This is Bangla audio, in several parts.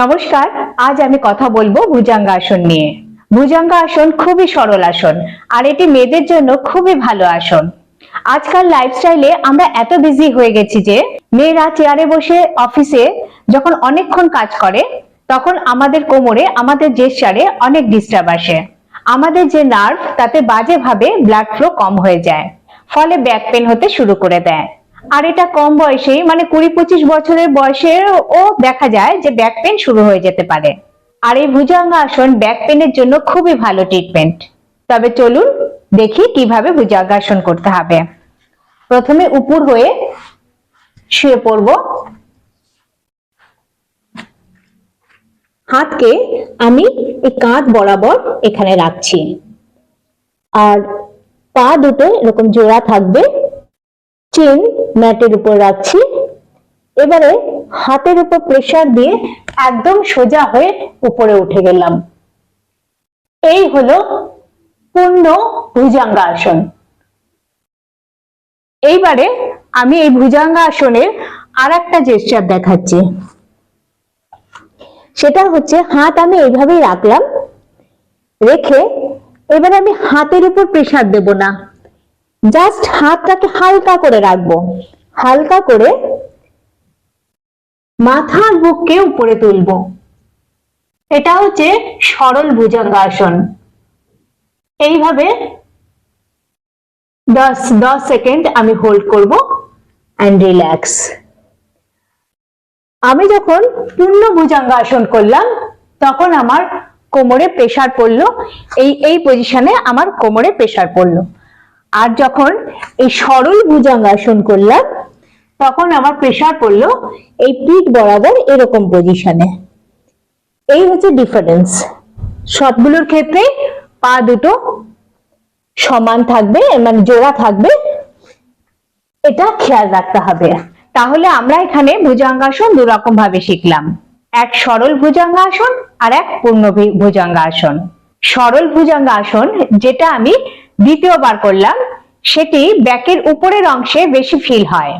নমস্কার, আজ আমি কথা বলব ভুজাঙ্গাসন নিয়ে। ভুজাঙ্গাসন খুবই সরল আসন, আর এটি মেয়েদের জন্য খুবই ভালো আসন। আজকাল লাইফস্টাইলে আমরা এত বিজি হয়ে গেছি যে, মেয়েরা চেয়ারে বসে অফিসে যখন অনেকক্ষণ কাজ করে, তখন আমাদের কোমরে, আমাদের জেস্টারে অনেক ডিস্টার্ব আসে। আমাদের যে নার্ভ তাতে বাজেভাবে ব্লাড ফ্লো কম হয়ে যায়, ফলে ব্যাক পেন হতে শুরু করে দেয়। আর এটা কম বয়সেই মানে কুড়ি পঁচিশ বছরের বয়সেও দেখা যায় যে ব্যাক পেন শুরু হয়ে যেতে পারে। আর এই ভুজঙ্গাসন ব্যাক পেনের জন্য খুবই ভালো ট্রিটমেন্ট তবে চলুন দেখি কীভাবে ভুজঙ্গাসন করতে হবে। প্রথমে উপর হয়ে শুয়ে পড়ব। হাতকে আমি এই কাঁধ বরাবর এখানে রাখছি। আর পা দুটো এরকম জোড়া থাকবে। চেন ম্যাটের উপর রাখছি। এবারে হাতের উপর প্রেসার দিয়ে একদম সোজা হয়ে উপরে উঠে গেলাম। এই হলো পূর্ণ ভুজাঙ্গা আসন এইবারে আমি এই ভুজাঙ্গা আসনের আর একটা জেস্টার দেখাচ্ছি। সেটা হচ্ছে হাত আমি এইভাবেই রাখলাম। রেখে এবার আমি হাতের উপর প্রেসার দেব না। জাস্ট হাতটাকে হালকা করে রাখব। হালকা করে মাথার বুককে উপরে তুলবো। এটা হচ্ছে সরল ভুজঙ্গাসন। এইভাবে দশ দশ সেকেন্ড আমি হোল্ড করব অ্যান্ড রিল্যাক্স আমি যখন পূর্ণ ভুজঙ্গাসন করলাম, তখন আমার কোমরে প্রেসার পড়ল। এই এই পজিশনে আমার কোমরে প্রেসার পড়ল। আর যখন এই সরল ভুজঙ্গাসন করলাম, তখন আমার প্রেশার পড়ল এই পিঠ বরাবর এরকম পজিশনে এই হচ্ছে ডিফারেন্স সবগুলোর ক্ষেত্রে পা দুটো সমান থাকবে মানে জোড়া থাকবে, এটা খেয়াল রাখতে হবে। তাহলে আমরা এখানে ভুজঙ্গাসন দু রকম ভাবে শিখলাম। এক সরল ভুজঙ্গাসন আর এক পূর্ণ ভুজঙ্গাসন। সরল ভুজঙ্গাসন, যেটা আমি দ্বিতীয়বার করলাম সেটি ব্যাকের উপরের অংশে বেশি ফিল হয়।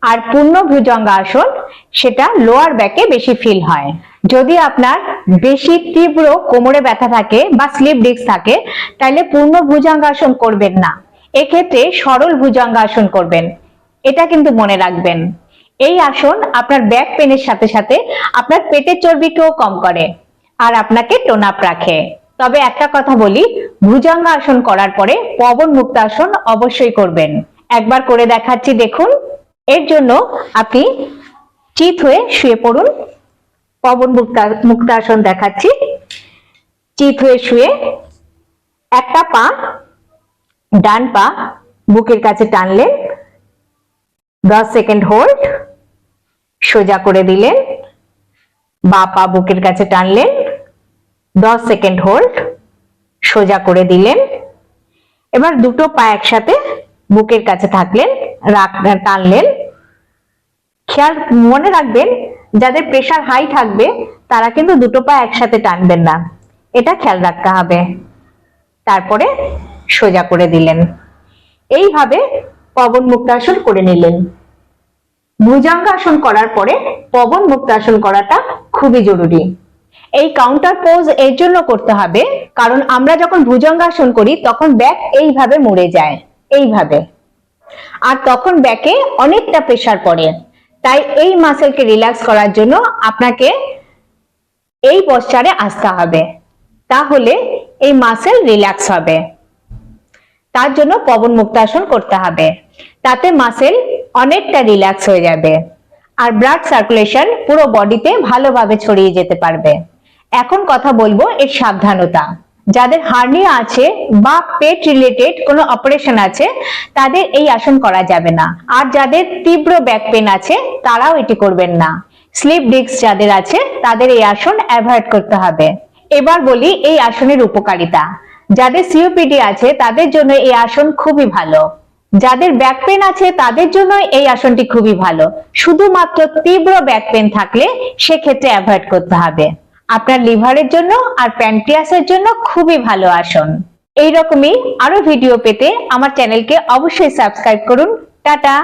আর পূর্ণ ভুজঙ্গাসন সেটা লোয়ার ব্যাকে বেশি ফিল হয়। যদি আপনার বেশি তীব্র কোমরে ব্যথা থাকে বা স্লিপ ডিস্ক থাকে, তাহলে পূর্ণ ভুজঙ্গাসন করবেন না। এক্ষেত্রে সরল ভুজঙ্গাসন করবেন। এটা কিন্তু মনে রাখবেন। এই আসন আপনার ব্যাক পেনের সাথে সাথে আপনার পেটের চর্বিকেও কম করে। আর আপনাকে টোনাপ রাখে। তবে একটা কথা বলি ভুজঙ্গ আসন করার পরে পবন মুক্ত আসন অবশ্যই করবেন। একবার করে দেখাচ্ছি, দেখুন। এর জন্য আপনি চিত হয়ে শুয়ে পড়ুন। পবন মুক্তা মুক্তাসন দেখাচ্ছি। চিত হয়ে শুয়ে একটা পা ডান পা বুকের কাছে টানলেন। দশ সেকেন্ড হোল্ড, সোজা করে দিলেন। বা পা বুকের কাছে টানলেন। দশ সেকেন্ড হোল্ড, সোজা করে দিলেন। এবার দুটো পা একসাথে বুকের কাছে থাকলেন টানলেন। খেয়াল মনে রাখবেন, যাদের প্রেশার হাই থাকবে, তারা কিন্তু দুটো পা একসাথে টানবেন না। এটা খেয়াল রাখতে হবে। তারপরে সোজা করে দিলেন। এইভাবে পবন মুক্তাসন করে নিলেন। ভুজাঙ্গাসন করার পরে পবন মুক্তাসন করাটা খুবই জরুরি। এই কাউন্টার পোজ এর জন্য করতে হবে। কারণ আমরা যখন ভুজঙ্গাসন করি, তখন ব্যাক এইভাবে মুড়ে যায়। এইভাবে। আর তখন ব্যাকে অনেকটা প্রেসার পড়ে। তাই এই মাসেলকে রিল্যাক্স করার জন্য আপনাকে এই পশ্চারে আসতে হবে। তাহলে এই মাসেল রিল্যাক্স হবে। তার জন্য পবন মুক্তাসন করতে হবে। তাতে মাসেল অনেকটা রিল্যাক্স হয়ে যাবে। আর ব্লাড সার্কুলেশন পুরো বডিতে ভালোভাবে ছড়িয়ে যেতে পারবে। এখন কথা বলব এর সাবধানতা। যাদের হার্নিয়া আছে বা পেট রিলেটেড কোনো অপারেশন আছে, তাদের এই আসন করা যাবে না। আর যাদের তীব্র ব্যাক পেন আছে, তারাও এটি করবেন না। স্লিপ ডিস্ক যাদের আছে, তাদের এই আসন অ্যাভয়েড করতে হবে। এবার বলি এই আসনের উপকারিতা। যাদের সিওপিডি আছে, তাদের জন্য এই আসন খুবই ভালো। যাদের ব্যাক পেন আছে, তাদের জন্য এই আসনটি খুবই ভালো। শুধুমাত্র তীব্র ব্যাক পেন থাকলে সেক্ষেত্রে অ্যাভয়েড করতে হবে। আপনার লিভারের জন্য আর প্যানক্রিয়াসের জন্য খুবই ভালো আসন। এইরকমই আরও ভিডিও পেতে আমার চ্যানেলকে অবশ্যই সাবস্ক্রাইব করুন। টাটা!